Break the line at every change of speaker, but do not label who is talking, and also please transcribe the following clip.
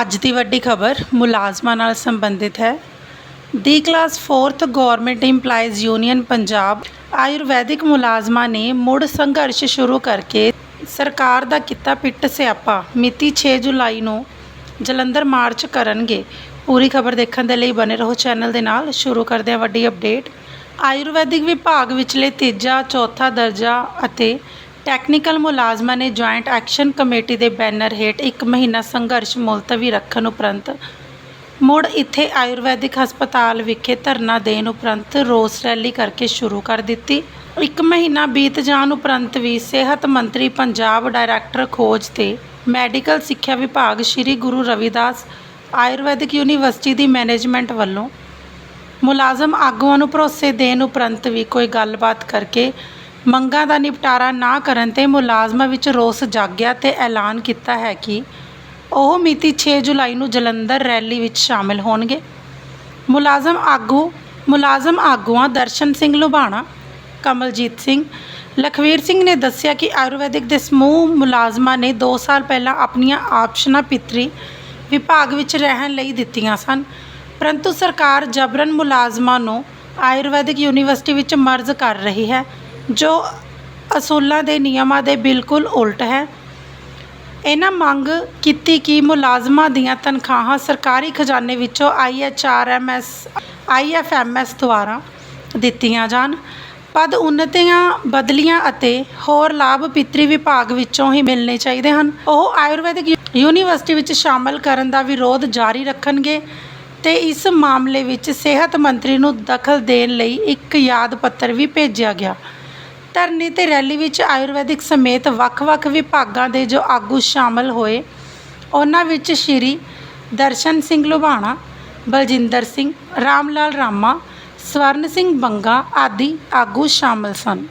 ਅੱਜ ਦੀ ਵੱਡੀ ਖਬਰ ਮੁਲਾਜ਼ਮਾਂ ਨਾਲ ਸੰਬੰਧਿਤ ਹੈ। ਦੀ class 4th government EMPLOYEES union Punjab Ayurvedic ਮੁਲਾਜ਼ਮਾਂ ਨੇ ਮੁੜ ਸੰਘਰਸ਼ ਸ਼ੁਰੂ ਕਰਕੇ ਸਰਕਾਰ ਦਾ ਕੀਤਾ ਪਿੱਟ ਸਿਆਪਾ। ਮਿਤੀ 6 ਜੁਲਾਈ ਨੂੰ ਜਲੰਧਰ ਮਾਰਚ ਕਰਨਗੇ। ਪੂਰੀ ਖਬਰ ਦੇਖਣ ਦੇ ਲਈ ਬਨੇ ਰਹੋ ਚੈਨਲ ਦੇ ਨਾਲ। ਸ਼ੁਰੂ ਕਰਦੇ ਹਾਂ ਵੱਡੀ ਅਪਡੇਟ ਆਯੁਰਵੈਦਿਕ ਵਿਭਾਗ ਵਿਚਲੇ ਤੀਜਾ, ਚੌਥਾ ਦਰਜਾ ਅਤੇ ਟੈਕਨੀਕਲ ਮੁਲਾਜ਼ਮਾਂ ਨੇ ਜੁਆਇੰਟ ਐਕਸ਼ਨ ਕਮੇਟੀ ਦੇ ਬੈਨਰ ਹੇਠ ਇੱਕ ਮਹੀਨਾ ਸੰਘਰਸ਼ ਮੁਲਤਵੀ ਰੱਖਣ ਉਪਰੰਤ ਮੁੜ ਇੱਥੇ ਆਯੁਰਵੈਦਿਕ ਹਸਪਤਾਲ ਵਿਖੇ ਧਰਨਾ ਦੇਣ ਉਪਰੰਤ ਰੋਸ ਰੈਲੀ ਕਰਕੇ ਸ਼ੁਰੂ ਕਰ ਦਿੱਤੀ। ਇੱਕ ਮਹੀਨਾ ਬੀਤ ਜਾਣ ਉਪਰੰਤ ਵੀ ਸਿਹਤ ਮੰਤਰੀ ਪੰਜਾਬ ਡਾਇਰੈਕਟਰ ਖੋਜ ਤੇ ਮੈਡੀਕਲ ਸਿੱਖਿਆ ਵਿਭਾਗ ਸ੍ਰੀ ਗੁਰੂ ਰਵਿਦਾਸ ਆਯੁਰਵੈਦਿਕ ਯੂਨੀਵਰਸਿਟੀ ਦੀ ਮੈਨੇਜਮੈਂਟ ਵੱਲੋਂ ਮੁਲਾਜ਼ਮ ਆਗੂਆਂ ਨੂੰ ਭਰੋਸੇ ਦੇਣ ਉਪਰੰਤ ਵੀ ਕੋਈ ਗੱਲਬਾਤ ਕਰਕੇ ਮੰਗਾਂ ਦਾ ਨਿਪਟਾਰਾ ਨਾ ਕਰਨ ਤੇ ਮੁਲਾਜ਼ਮਾਂ ਵਿੱਚ ਰੋਸ ਜਾਗਿਆ ਤੇ ਐਲਾਨ ਕੀਤਾ ਹੈ ਕਿ ਉਹ ਮਿਤੀ 6 ਜੁਲਾਈ ਨੂੰ ਜਲੰਧਰ ਰੈਲੀ ਵਿੱਚ ਸ਼ਾਮਿਲ ਹੋਣਗੇ। ਮੁਲਾਜ਼ਮ ਆਗੂ, ਮੁਲਾਜ਼ਮ ਆਗੂਆਂ ਦਰਸ਼ਨ ਸਿੰਘ ਲੁਬਾਣਾ ਕਮਲਜੀਤ ਸਿੰਘ, ਲਖਵੀਰ ਸਿੰਘ ਨੇ ਦੱਸਿਆ ਕਿ ਆਯੁਰਵੈਦਿਕ ਦੇ ਸਮੂਹ ਮੁਲਾਜ਼ਮਾਂ ਨੇ 2 ਸਾਲ ਪਹਿਲਾਂ ਆਪਣੀਆਂ ਆਪਸ਼ਨਾਂ ਪਿਤਰੀ ਵਿਭਾਗ ਵਿੱਚ ਰਹਿਣ ਲਈ ਦਿੱਤੀਆਂ ਸਨ। ਪਰੰਤੂ ਸਰਕਾਰ ਜਬਰਨ ਮੁਲਾਜ਼ਮਾਂ ਨੂੰ ਆਯੁਰਵੈਦਿਕ ਯੂਨੀਵਰਸਿਟੀ ਵਿੱਚ ਮਰਜ ਕਰ ਰਹੀ ਹੈ। ਜੋ ਅਸੂਲਾਂ ਦੇ ਨਿਯਮਾਂ ਦੇ ਬਿਲਕੁਲ ਉਲਟ ਹੈ। ਇਹਨਾਂ ਮੰਗ ਕੀਤੀ ਕਿ ਮੁਲਾਜ਼ਮਾਂ ਦੀਆਂ ਤਨਖਾਹਾਂ ਸਰਕਾਰੀ ਖਜ਼ਾਨੇ ਵਿੱਚੋਂ ਆਈਐਚਆਰਐਮਐਸ ਆਈਐਫਐਮਐਸ ਦੁਆਰਾ ਦਿੱਤੀਆਂ ਜਾਣ। ਪਦ ਉન્નਤੀਆਂ ਬਦਲੀਆਂ ਅਤੇ ਹੋਰ ਲਾਭ ਪਿਤਰੀ ਵਿਭਾਗ ਵਿੱਚੋਂ ਹੀ ਮਿਲਣੇ ਚਾਹੀਦੇ ਹਨ। ਉਹ ਆਯੁਰਵੈਦਿਕ ਯੂ- ਯੂਨੀਵਰਸਿਟੀ ਵਿੱਚ ਸ਼ਾਮਲ ਕਰਨ ਦਾ ਵਿਰੋਧ ਜਾਰੀ ਰੱਖਣਗੇ ਤੇ ਇਸ ਮਾਮਲੇ ਵਿੱਚ ਸਿਹਤ ਮੰਤਰੀ ਨੂੰ ਦਖਲ ਦੇਣ ਲਈ ਇੱਕ ਯਾਦ ਪੱਤਰ ਵੀ ਭੇਜਿਆ ਗਿਆ। ਧਰਨੇ ਤੇ ਰੈਲੀ ਵਿੱਚ ਆਯੁਰਵੈਦਿਕ ਸਮੇਤ ਵੱਖ-ਵੱਖ ਵਿਭਾਗਾਂ ਦੇ ਜੋ ਆਗੂ ਸ਼ਾਮਲ ਹੋਏ, ਉਹਨਾਂ ਵਿੱਚ ਸ਼੍ਰੀ ਦਰਸ਼ਨ ਸਿੰਘ ਲੁਬਾਣਾ ਬਲਜਿੰਦਰ ਸਿੰਘ ਰਾਮ ਲਾਲ ਰਾਮਾ, ਸਵਰਨ ਸਿੰਘ ਬੰਗਾ ਆਦਿ ਆਗੂ ਸ਼ਾਮਲ ਸਨ।